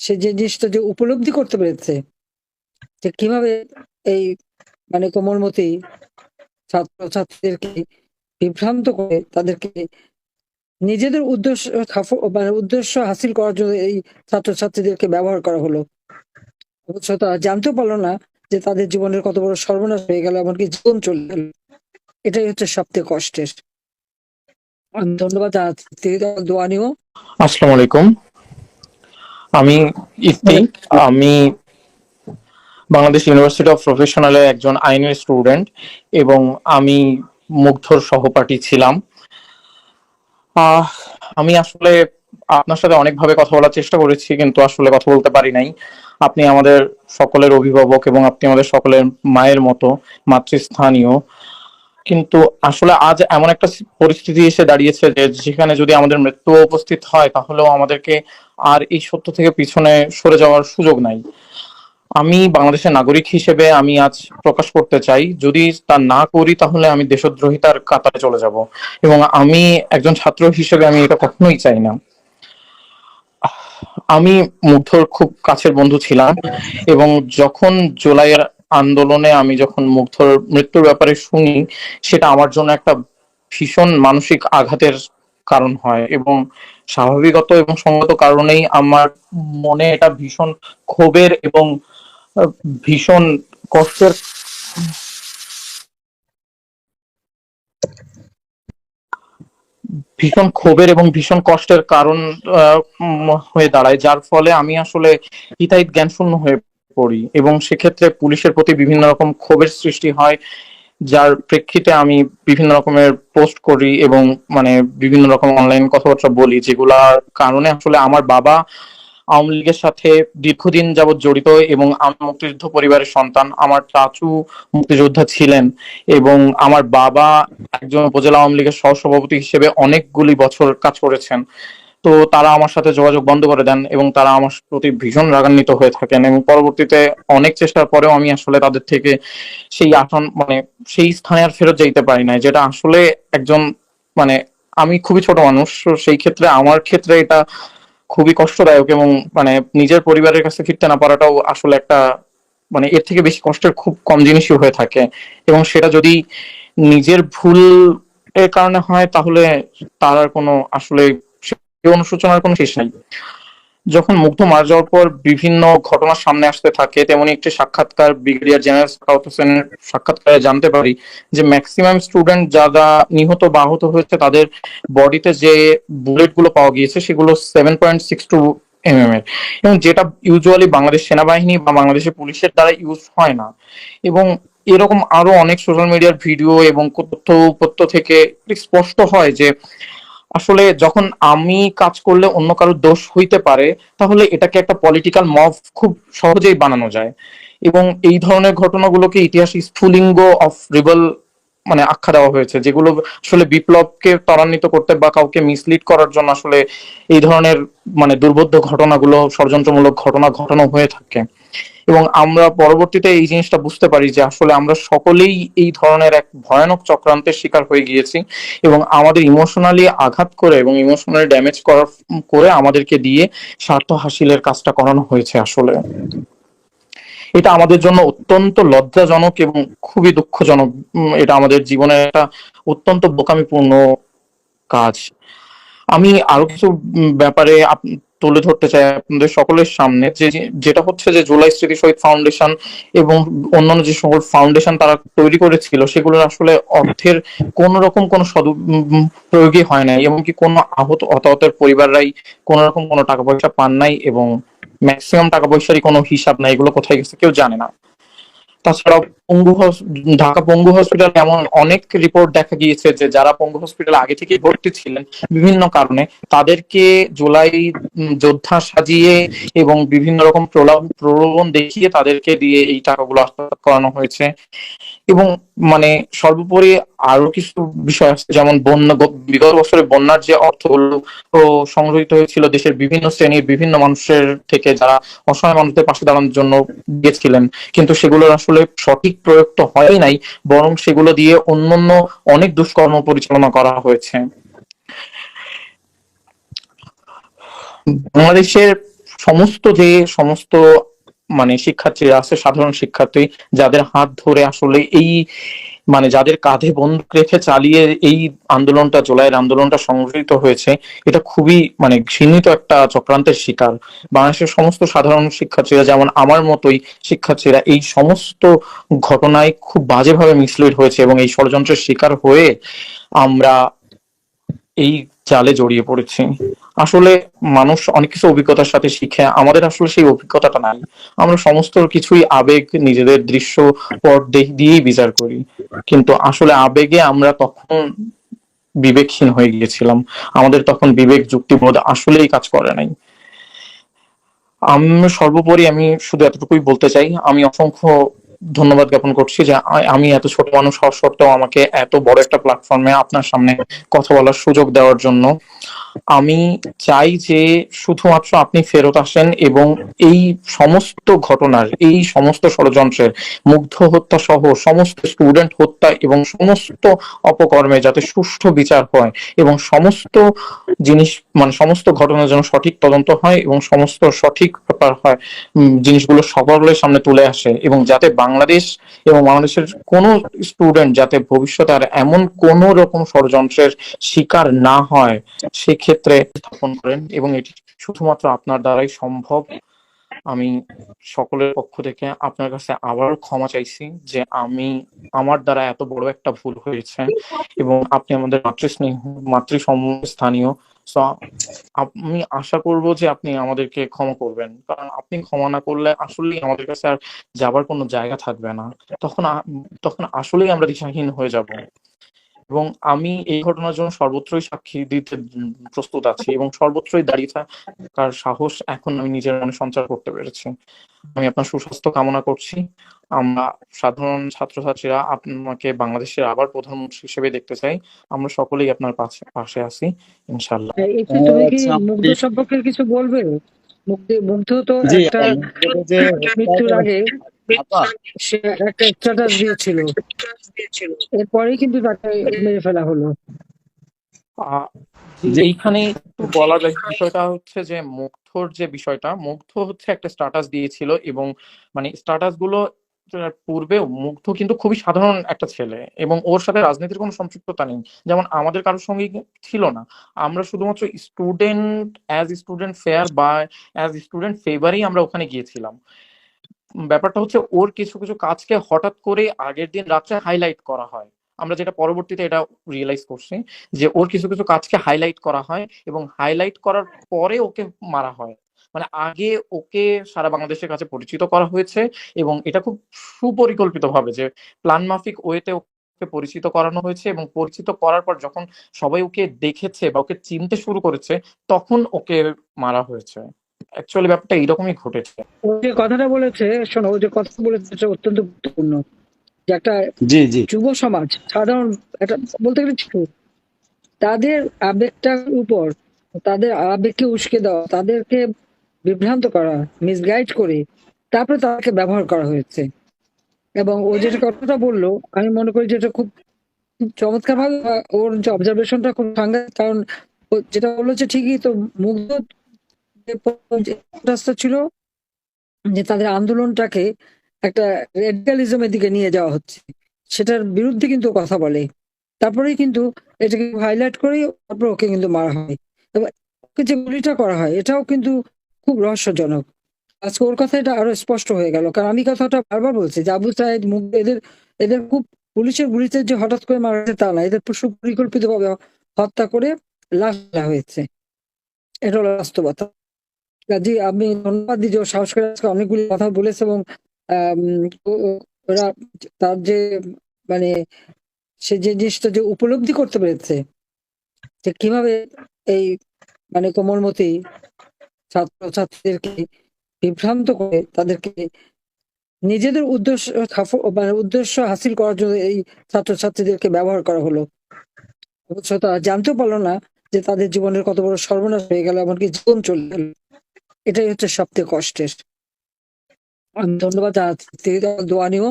সে যে জিনিসটা যে উপলব্ধি করতে পেরেছে, যে কীভাবে এই মানে কোমলমতি ছাত্রছাত্রীদেরকে বিভ্রান্ত করে তাদেরকে নিজেদের উদ্দেশ্য মানে উদ্দেশ্য হাসিল করার জন্য এই ছাত্রছাত্রীদেরকে ব্যবহার করা হলো। অবশ্য তারা জানতেও পারল না যে তাদের জীবনের কত বড় সর্বনাশ হয়ে গেল, এমনকি জীবন চলে গেল। এটাই হচ্ছে সবথেকে কষ্টের। ধন্যবাদ জানাচ্ছি। দোয়ানিও আসসালামু আলাইকুম। আমি ইফতি আমি বাংলাদেশ ইউনিভার্সিটি অফ প্রফেশনালের একজন আইনের স্টুডেন্ট এবং আমি মুগ্ধর সহপাঠী ছিলাম। আহ, আমি আসলে আপনার সাথে অনেকভাবে কথা বলার চেষ্টা করেছি কিন্তু আসলে কথা বলতে পারি নাই। আপনি আমাদের সকলের অভিভাবক এবং আপনি আমাদের সকলের মায়ের মতো মাতৃস্থানীয়। কিন্তু আসলে আজ এমন একটা পরিস্থিতি এসে দাঁড়িয়েছে যে যেখানে যদি আমাদের মৃত্যু উপস্থিত হয়, তাহলেও আমাদেরকে আর এই সত্য থেকে পিছনে সরে যাওয়ার সুযোগ নাই। আমি বাংলাদেশের নাগরিক হিসেবে আমি আজ প্রকাশ করতে চাই, যদি তা না করি, তাহলে আমি দেশদ্রোহিতার কাতারে চলে যাব। এবং আমি একজন ছাত্র হিসেবে আমি এটা কখনোই চাই না। আমি মুগ্ধর খুব কাছের বন্ধু ছিলাম এবং যখন জুলাইয়ের আন্দোলনে আমি যখন মুগ্ধর, মৃত্যুর ব্যাপারে শুনি, সেটা আমার জন্য একটা ভীষণ মানসিক আঘাতের কারণ হয় এবং স্বাভাবিকত এবং সঙ্গত কারণেই আমার মনে এটা ভীষণ ক্ষোভের এবং ভীষণ কষ্টের ভীষণ ক্ষোভের এবং ভীষণ কষ্টের কারণ হয়ে দাঁড়ায়, যার ফলে আমি আসলে হিতাহিত জ্ঞানশূন্য হয়ে পড়ি এবং সেক্ষেত্রে পুলিশের প্রতি বিভিন্ন রকম ক্ষোভের সৃষ্টি হয়, যার প্রেক্ষিতে আমি বিভিন্ন রকমের পোস্ট করি এবং মানে বিভিন্ন রকম অনলাইন কথাবার্তা বলি যেগুলার কারণে আসলে আমার বাবা আওয়ামী লীগের সাথে দীর্ঘদিন যাবৎ জড়িত এবং আমি মুক্তিযুদ্ধ পরিবারের সন্তান। আমার চাচু মুক্তিযোদ্ধা ছিলেন এবং আমার বাবা একজন উপজেলা আওয়ামী লীগের সহসভাপতি হিসেবে অনেকগুলি বছর কাজ করেছেন। তো তারা আমার সাথে যোগাযোগ বন্ধ করে দেন এবং তারা আমার প্রতি ভীষণ রাগান্বিত হয়ে থাকেন এবং পরবর্তীতে অনেক চেষ্টার পরেও আমি আসলে তাদের থেকে সেই আসন মানে সেই স্থানে আর ফেরত যেতে পারি না যেটা আসলে একজন মানে আমি খুবই ছোট মানুষ সেই ক্ষেত্রে আমার ক্ষেত্রে এটা খুবই কষ্টদায়ক এবং মানে নিজের পরিবারের কাছে ফিরতে না পারাটাও আসলে একটা মানে এর থেকে বেশি কষ্টের খুব কম জিনিসই হয়ে থাকে এবং সেটা যদি নিজের ভুল এর কারণে হয় তাহলে তার কোনো আসলে সেই অনুশোচনার কোনো শেষ নাই। যখন মুগ্ধ মারা যাওয়ার পর বিভিন্ন ঘটনা সামনে আসতে থাকে, তেমনি একটি সাক্ষাৎকার ব্রিগেডিয়ার জেনারেল সাখাওয়াত হোসেনের সাক্ষাৎকারে জানতে পারি যে ম্যাক্সিমাম স্টুডেন্ট যারা নিহত বা আহত হয়েছে, তাদের বডিতে যে বুলেটগুলো পাওয়া গিয়েছে, সেগুলো seven point six two M এর। এবং যেটা ইউজুয়ালি বাংলাদেশ সেনাবাহিনী বা বাংলাদেশের পুলিশের দ্বারা ইউজ হয় না। এবং এরকম আরও অনেক সোশ্যাল মিডিয়ার ভিডিও এবং তথ্য উপত্য থেকে স্পষ্ট হয় যে আসলে যখন আমি কাজ করলে অন্য কারোর দোষ হইতে পারে, তাহলে এটাকে একটা পলিটিক্যাল মব খুব সহজেই বানানো যায়। এবং এই ধরনের ঘটনাগুলোকে ইতিহাস স্ফুলিঙ্গ অফ রিবল মানে আখ্যা দেওয়া হয়েছে, যেগুলো আসলে বিপ্লবকে ত্বরান্বিত করতে বা কাউকে মিসলিড করার জন্য আসলে এই ধরনের মানে দুর্বোধ্য ঘটনাগুলো, ষড়যন্ত্রমূলক ঘটনা ঘটানো হয়ে থাকে। এবং আমরা পরবর্তীতে এই জিনিসটা বুঝতে পারি যে আসলে আমরা সকলেই এই ধরনের এক ভয়ানক চক্রান্তের শিকার হয়ে গিয়েছি এবং আমাদের ইমোশনালি আঘাত করে এবং ইমোশনালি ড্যামেজ করার, করে আমাদেরকে দিয়ে স্বার্থ হাসিলের কাজটা করানো হয়েছে আসলে। এটা আমাদের জন্য অত্যন্ত লজ্জাজনক এবং খুবই দুঃখজনক। এটা আমাদের জীবনের একটা অত্যন্ত বোকামিপূর্ণ কাজ। আমি আরও কিছু ব্যাপারে তুলে ধরতে চাই আপনাদের সকলের সামনে, যে যেটা হচ্ছে যে জুলাই স্মৃতি শহীদ ফাউন্ডেশন এবং অন্যান্য যে সকল ফাউন্ডেশন তারা তৈরি করেছিল, সেগুলোর আসলে অর্থের কোন রকম কোনো সদ প্রয়োগই হয় নাই। এবং কি কোনো আহত হতাহতের পরিবাররাই কোন রকম কোনো টাকা পয়সা পান নাই এবং ম্যাক্সিমাম টাকা পয়সারই কোনো হিসাব নাই, এগুলো কোথায় গেছে কেউ জানে না। তাছাড়াও পঙ্গু ঢাকা পঙ্গু হসপিটাল এমন অনেক রিপোর্ট দেখা গিয়েছে যে যারা পঙ্গু হসপিটাল আগে থেকে ভর্তি ছিলেন, বিভিন্ন কারণে তাদেরকে জুলাই যোদ্ধা সাজিয়ে এবং বিভিন্ন রকম প্রলোভন দেখিয়ে তাদেরকে দিয়ে এই টাকাগুলো আত্মসাৎ করানো হয়েছে। এবং মানে সর্বোপরি আরও কিছু বিষয় আছে, যেমন বন্যা বিগত বছরে বন্যার যে অর্থগুলো ও সংগৃহীত হয়েছিল, দেশের বিভিন্ন শ্রেণির বিভিন্ন মানুষের থেকে যারা অসহায় মানুষদের পাশে দাঁড়ানোর জন্য দিয়েছিলেন কিন্তু সেগুলোর আসলে সঠিক প্রয়োগ তো হয় নাই, বরং সেগুলো দিয়ে অন্যান্য অনেক দুষ্কর্ম পরিচালনা করা হয়েছে। বাংলাদেশের সমস্ত যে সমস্ত মানে শিক্ষার্থীরা আছে, সাধারণ শিক্ষার্থী, যাদের হাত ধরে আসলে এই মানে যাদের কাঁধে বন্দুক রেখে চালিয়ে এই আন্দোলনটা, জুলাইয়ের আন্দোলনটা সংগঠিত হয়েছে, এটা খুবই মানে ঘৃণিত একটা চক্রান্তের শিকার। বাংলাদেশের সমস্ত সাধারণ শিক্ষার্থীরা, যেমন আমার মতোই শিক্ষার্থীরা, এই সমস্ত ঘটনায় খুব বাজেভাবে মিসলিড হয়েছে এবং এই ষড়যন্ত্রের শিকার হয়ে আমরা এই জালে জড়িয়ে পড়েছি। আসলে মানুষ অনেক কিছু অভিজ্ঞতার সাথে শিখে, আমাদের আসলে সেই অভিজ্ঞতাটা নাই। আমরা সমস্ত কিছুই আবেগ, নিজেদের দৃশ্য পট দিয়েই বিচার করি। কিন্তু আসলে আবেগে আমরা তখন বিবেকহীন হয়ে গিয়েছিলাম। আমাদের তখন বিবেক, যুক্তিবোধ আসলেই কাজ করে নাই। আমি সর্বোপরি আমি শুধু এতটুকুই বলতে চাই, আমি অসংখ্য ধন্যবাদ জ্ঞাপন করছি যে আমি এত ছোট মানুষ হওয়া সত্ত্বেও আমাকে এত বড় একটা প্ল্যাটফর্মে আপনার সামনে কথা বলার সুযোগ দেওয়ার জন্য। আমি চাই যে শুধুমাত্র আপনি ফেরত আসেন এবং এই সমস্ত ঘটনার, এই সমস্ত ষড়যন্ত্রের, মুগ্ধ হত্যা সহ সমস্ত স্টুডেন্ট হত্যা এবং সমস্ত অপকর্মে যাতে সুষ্ঠু বিচার হয় এবং সমস্ত জিনিস মানে সমস্ত ঘটনার জন্য সঠিক তদন্ত হয় এবং সমস্ত সঠিক ব্যাপার হয় জিনিসগুলো সকলের সামনে তুলে আসে এবং যাতে বাংলাদেশ এবং বাংলাদেশের কোনো স্টুডেন্ট যাতে ভবিষ্যতে আর এমন কোন রকম ষড়যন্ত্রের শিকার না হয় সেক্ষেত্রে স্থাপন করেন এবং এটি শুধুমাত্র আপনার দ্বারাই সম্ভব। আমি সকলের পক্ষ থেকে আপনার কাছে আবার ক্ষমা চাইছি যে আমি আমার দ্বারা এত বড় একটা ভুল হয়েছে এবং আপনি আমাদের মাতৃস্নেহ মাতৃ স্থানীয়। সো আমি আশা করব যে আপনি আমাদেরকে ক্ষমা করবেন। কারণ আপনি ক্ষমা না করলে আসলেই আমাদের কাছে আর যাবার কোনো জায়গা থাকবে না। তখন তখন আসলেই আমরা দিশাহীন হয়ে যাব। এবং আমি এই ঘটনার জন্য সর্বত্রই সাক্ষী দিতে প্রস্তুত আছি এবং সর্বত্রই দাঁড়িয়ে থাকার সাহস এখন আমি নিজের মনে সঞ্চার করতে পেরেছি। আমি আপনার সুস্বাস্থ্য কামনা করছি। আমরা সাধারণ ছাত্রছাত্রীরা আপনাকে বাংলাদেশের আবার প্রধানমন্ত্রী হিসেবে দেখতে চাই। আমরা সকলেই আপনার পাশে পাশে আছি ইনশাল্লাহ তুমি কি আচ্ছা, মুগ্ধ সম্পর্কে কিছু বলবে? মুগ্ধ মুগ্ধ তো একটা মৃত্যুর আগে স্ট্যাটাস দিয়েছিল। এরপরেই কিন্তু তাকে মেরে ফেলা হলো। আহ, এইখানে একটু বলা যায় বিষয়টা হচ্ছে যে মুগ্ধর যে বিষয়টা মুগ্ধ হচ্ছে একটা স্ট্যাটাস দিয়েছিল এবং মানে স্ট্যাটাসগুলো পূর্বেও মুগ্ধ কিন্তু খুবই সাধারণ একটা ছেলে এবং ওর সাথে রাজনীতির কোনো সম্পৃক্ততা নেই। যেমন আমাদের কারোর সঙ্গে ছিল না। আমরা শুধুমাত্র স্টুডেন্ট অ্যাজ স্টুডেন্ট ফেয়ার বা অ্যাজ স্টুডেন্ট ফেভারেই আমরা ওখানে গিয়েছিলাম। ব্যাপারটা হচ্ছে ওর কিছু কিছু কাজকে হঠাৎ করে আগের দিন রাত্রে হাইলাইট করা হয়। আমরা যেটা পরবর্তীতে এটা রিয়েলাইজ করছি যে ওর কিছু কিছু কাজকে হাইলাইট করা হয় এবং হাইলাইট করার পরে ওকে মারা হয়। মানে আগে ওকে সারা বাংলাদেশের কাছে পরিচিত করা হয়েছে এবং এটা খুব সুপরিকল্পিত ভাবে যে প্ল্যান মাফিক ওয়েতে ওকে পরিচিত করানো হয়েছে এবং পরিচিত করার পর যখন সবাই ওকে দেখেছে বা ওকে চিনতে শুরু করেছে, তখন ওকে মারা হয়েছে। অ্যাকচুয়ালি ব্যাপারটা এইরকমই ঘটেছে। ও যে কথাটা বলেছে শোনো ও যে কথা বলেছে অত্যন্ত গুরুত্বপূর্ণ। যে একটা জি জি। যুব সমাজ সাধারণ একটা বলতে গেলে ছোট তাদের আবেগটার উপর তাদের আবেগকে উস্কে দেওয়া তাদেরকে বিভ্রান্ত করা মিসগাইড করে তারপরে তাদেরকে ব্যবহার করা হয়েছে। এবং ও যেটা কথাটা বলল আমি মনে করি যে এটা খুব চমৎকার ভাবে ওর যে অবজারভেশনটা খুব সাংঘাতিক কারণ ও যেটা বলল যে ঠিকই তো মুগ্ধ ছিল যে তাদের আন্দোলনটাকে একটা রেডিকালিজমের দিকে নিয়ে যাওয়া হচ্ছে। সেটার বিরুদ্ধে কিন্তু কথা বলে। তারপরেই কিন্তু এটাকে হাইলাইট করেই তারপর ওকে কিন্তু মারা হয়। এবং যে গুলিটা করা হয়, এটাও কিন্তু খুব রহস্যজনক। আজকে ওর কথা এটা আরও স্পষ্ট হয়ে গেল। কারণ আমি কথাটা বারবার বলছি যে আবু সাহেদ মুগ্ধ এদের এদের খুব পুলিশের গুলিতে যে হঠাৎ করে মারা হয়েছে তা না। এদের সুপরিকল্পিত ভাবে হত্যা করে লাশ হয়েছে। এটা হলো বাস্তবতা। কাজে আমি ধন্যবাদ দিই সাহস করে আজকে অনেকগুলি কথা বলেছে এবং ওরা তার যে মানে সে যে জিনিসটা যে উপলব্ধি করতে পেরেছে, যে কীভাবে এই মানে কোমলমতি ছাত্র ছাত্রীদেরকে বিভ্রান্ত করে তাদেরকে নিজেদের উদ্দেশ্য মানে উদ্দেশ্য হাসিল করার জন্য এই ছাত্রছাত্রীদেরকে ব্যবহার করা হলো। অথচ তারা জানতেও পারল না যে তাদের জীবনের কত বড় সর্বনাশ হয়ে গেল, এমনকি জীবন চলে গেল। এটাই হচ্ছে সবথেকে কষ্টের। ধন্যবাদ দোয়া নিও।